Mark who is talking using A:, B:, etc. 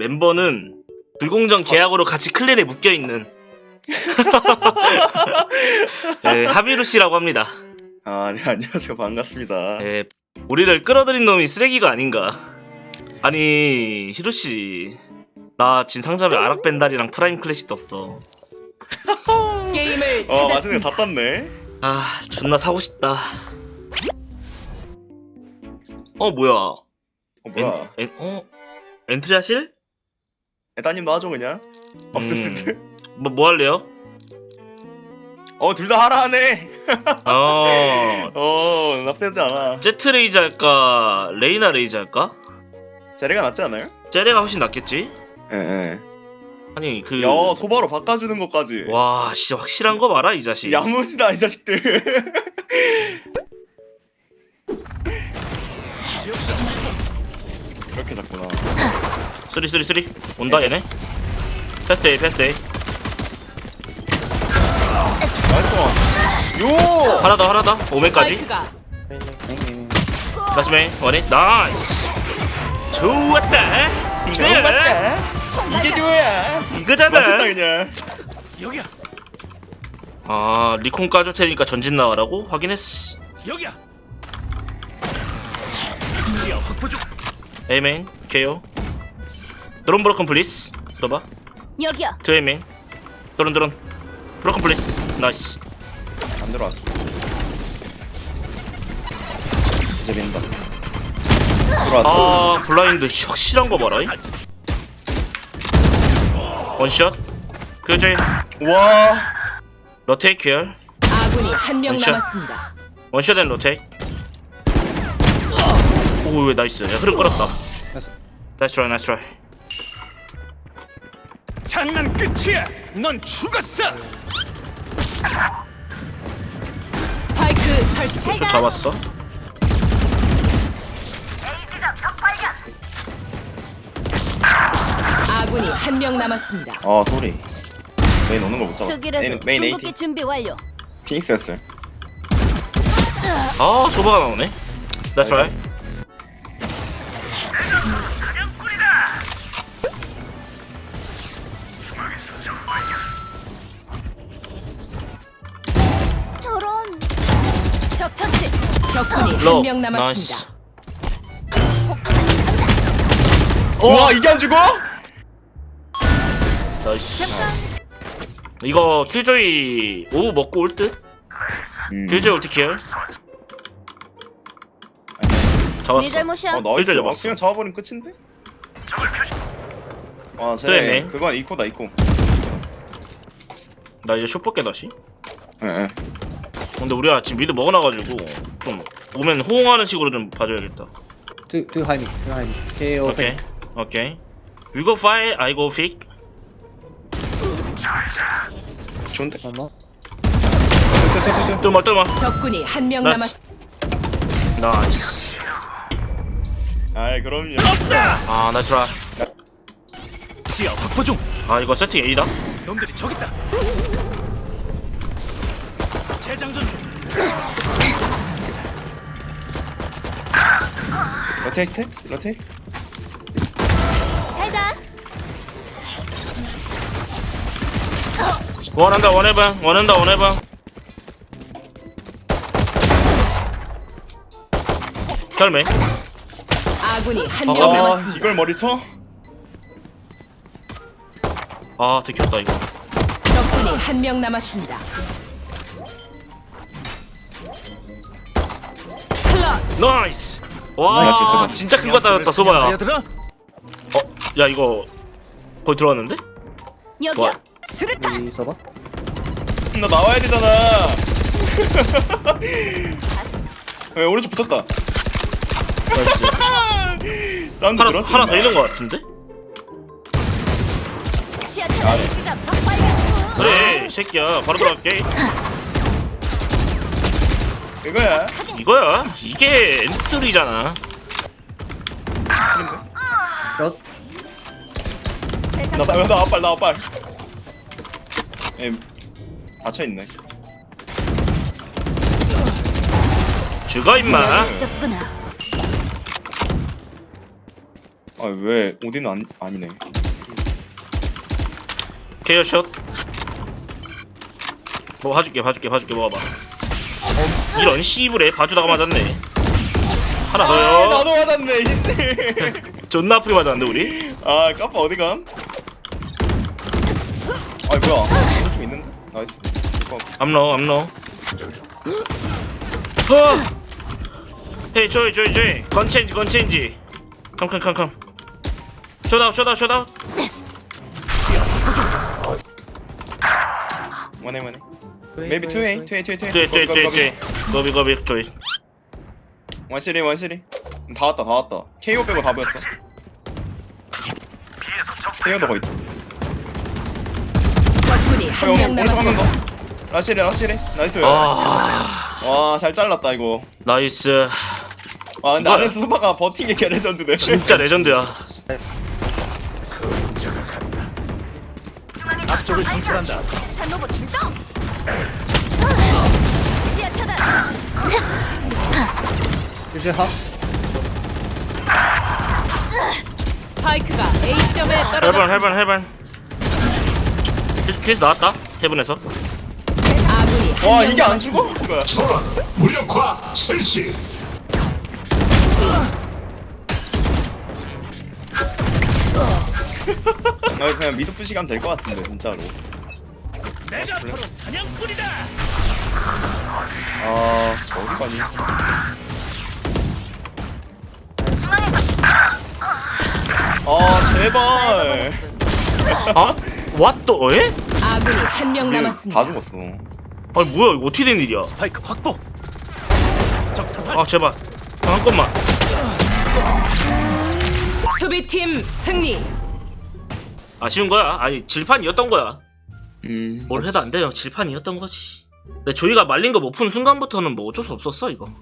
A: 멤버는 불공정 계약으로 같이 클랜에 묶여 있는 네, 하비루 씨라고 합니다.
B: 아, 네, 안녕하세요. 반갑습니다.
A: 네, 우리를 끌어들인 놈이 쓰레기가 아닌가. 아니 히루 씨, 나 진상잡이 아락벤달이랑 프라임 클래시 떴어.
C: 게임을
B: 어, 마지막에
C: 찾았습니다.
B: 다 땄네.
A: 아 존나 사고 싶다. 어 뭐야?
B: 어, 뭐야.
A: 엔, 엔, 어 엔트리 하실?
B: 에따님 놔줘, 그냥.
A: 음, 뭐, 뭐 할래요?
B: 어, 둘 다 하라 하네.
A: 어
B: 어, 나쁘지 않아.
A: 제트 레이즈 할까 레이나 레이즈 할까?
B: 제레가 낫지 않아요?
A: 제레가 훨씬 낫겠지?
B: 예, 예.
A: 아니 그
B: 야, 소바로 바꿔주는 것까지.
A: 와, 씨 확실한 거 봐라 이 자식.
B: 야무지다, 이 자식들. 이렇게 잡구나.
A: 쓰리 쓰리 쓰리 온다 얘네. 패스 A 패스 A.
B: 나이스 원. 요!
A: 하나 더 하나 더 오메까지.
C: 스파이크가
A: 마지막에 원이 나이스. 좋았다. 이거야.
B: 맞다. 이게 좋아.
A: 이거잖아.
B: 맛있다, 그냥.
A: 여기야. 아 리콘 까줄 테니까 전진 나와라고 확인했어.
D: 여기야. 지하 확보 중.
A: 에이맨 케어. 드론 브로큰 플리스. 들어봐.
E: 여기요.
A: 두 에이맨. 드론 드론. 브로큰 플리스. 나이스.
B: 안 들어왔어. 이제 민다. 들어왔어.
A: 아 블라인드 씨, 확실한 거 봐라. 원샷. 그제
B: 와.
A: 로테이 큐어.
C: 아군이 한 명
A: 원샷.
C: 남았습니다.
A: 원샷 앤 로테이. 오왜 나이스. 야, 흐름 끌었다. 나이스 트라이 나이스 트라이.
D: 장난 끝이야. 넌 죽었어.
C: 스파이크 설치.
A: 좀 잡았어.
C: 아군이 한 명 남았습니다.
B: 아 소리. 메인 오는 거못 잡아.
E: 수기라도
B: 메인
E: 궁극기
B: 에이티.
E: 준비 완료.
B: 피닉스였어요.
A: 아 소바가 나오네. 나이스 트라이.
E: 저런. 적 처치.
C: 적군이
A: 로.
C: 한명
A: 나이스.
C: 남았습니다.
B: 와 이게 안 죽어?
A: 나이스. 이거 킬조이 오 먹고 올 듯?
B: 음.
A: 킬조이 어떻게 해?
E: 네
A: 잡았어.
E: 잘못이야.
B: 어 나이스.
A: 일절
B: 아,
A: 잡았어.
B: 그냥 잡아버리면 끝인데? 와
A: 그래,
B: 쟤네
A: 메인.
B: 그건 이코다 이코.
A: 나 이제 숏 볼게 다시.
B: 예 예.
A: 근데 우리가 지금 미드 먹어놔가지고 좀 오면 호응하는 식으로 좀 봐줘야겠다.
F: Two, two high two. KO
A: 오케이,
F: Phoenix.
A: 오케이. We go fight, I go pick.
B: 좋은데?
F: One more.
C: 적군이 한 명. 남았습니다.
A: 나이스.
B: 아이 그럼요.
A: 아 나이스 트라.
D: 지하 확보 중.
A: 아 이거 세팅 A다.
D: 놈들이 저기 있다. 재장전 중.
B: 러테이크? 러테이크?
E: 잘자.
A: 원한다 원해봐 원한다 원해봐. 결매.
C: 아군이 한
A: 어,
C: 명
A: 어,
B: 아
C: 남았습니다.
B: 이걸 머리 쳐?
A: 아 들켰다 이거.
C: 적군이 한 명 남았습니다. 클럿
A: 나이스.
B: 나이스,
A: 와
B: 수고.
A: 진짜 큰 거 따랐다 소바야.
D: 얘들아.
A: 어, 야 이거 거의 들어왔는데?
E: 여기요.
A: 좋아.
E: 수류탄.
F: Soba.
B: 너 나와야 되잖아. 왜 오른쪽 붙었다.
A: 나이스.
B: 사운드
A: 하나
B: 들었어?
A: 하나 더 있는 거 같은데? 그래 이 새끼야 바로 들어갈게.
B: 이거야.
A: 이거야 이게 엔트리잖아.
B: 나 나, 나 앞발 나 앞발. 에 닫혀 있네.
A: 죽어 임마.
E: 있었구나.
B: 아왜 오디는 안, 아니네
A: 케어 샷. 뭐 봐줄게 봐줄게 봐줄게 먹어봐. 이런 씨부레 봐주다가 맞았네. 하나
B: 아
A: 더요.
B: 나도 맞았네 힌트
A: 존나 아프게 맞았는데 우리.
B: 아 까빠 어디감? 아이 뭐야 이거 좀 있는데? 나이스 이거
A: 암로 암로. 어. 헤이 조이 조이 조이. 건체인지 건체인지. 컴컴컴컴. 쇼다웃 쇼다웃 쇼다웃.
B: 원해 원해 Maybe two A two A two A. two A
A: 네, 뚜뚜뚜뚜. 거비 거비 조이.
B: 원시리 원시리 다 왔다 다 왔다. KO 빼고 다 보였어. KO도 거의
C: 적군이 형한명
B: 오른쪽 한명
C: 남았습니다.
B: 더 라시리 라시리 나이스.
A: 아.
B: 와잘 잘랐다 이거.
A: 나이스.
B: 아 근데
A: 이거야.
B: 안에 수바가 버틴 게 레전드네.
A: 진짜 레전드야.
D: 앞쪽을 정찰한다.
E: 탄로봇 출동. 시야 차단.
F: 이제 하.
C: 스파이크가 A점에
A: 해반
C: 떨어졌습니다.
A: 해반 해반. 케이스 나왔다. 해븐에서.
C: 아군이 와명
B: 이게 안. 죽어?
D: 무력화 실시.
B: 나 그냥 미드 푸시 가면 될것 같은데 진짜로
D: 내가 바로 사냥꾼이다.
B: 아 저기까지 아 제발
A: 아? 왓또 에?
C: 아군이
B: 한명다
C: 남았습니다.
B: 죽었어
A: 아니 뭐야 이거 어떻게 된 일이야?
D: 스파이크 확보. 적 사살.
A: 아 제발 한 건만.
C: 수비팀 승리.
A: 아쉬운 거야. 아니 질판이었던 거야.
B: 음
A: 뭘 해도 안 돼요. 질판이었던 거지. 근데 조이가 말린 거 못 푼 순간부터는 뭐 어쩔 수 없었어 이거.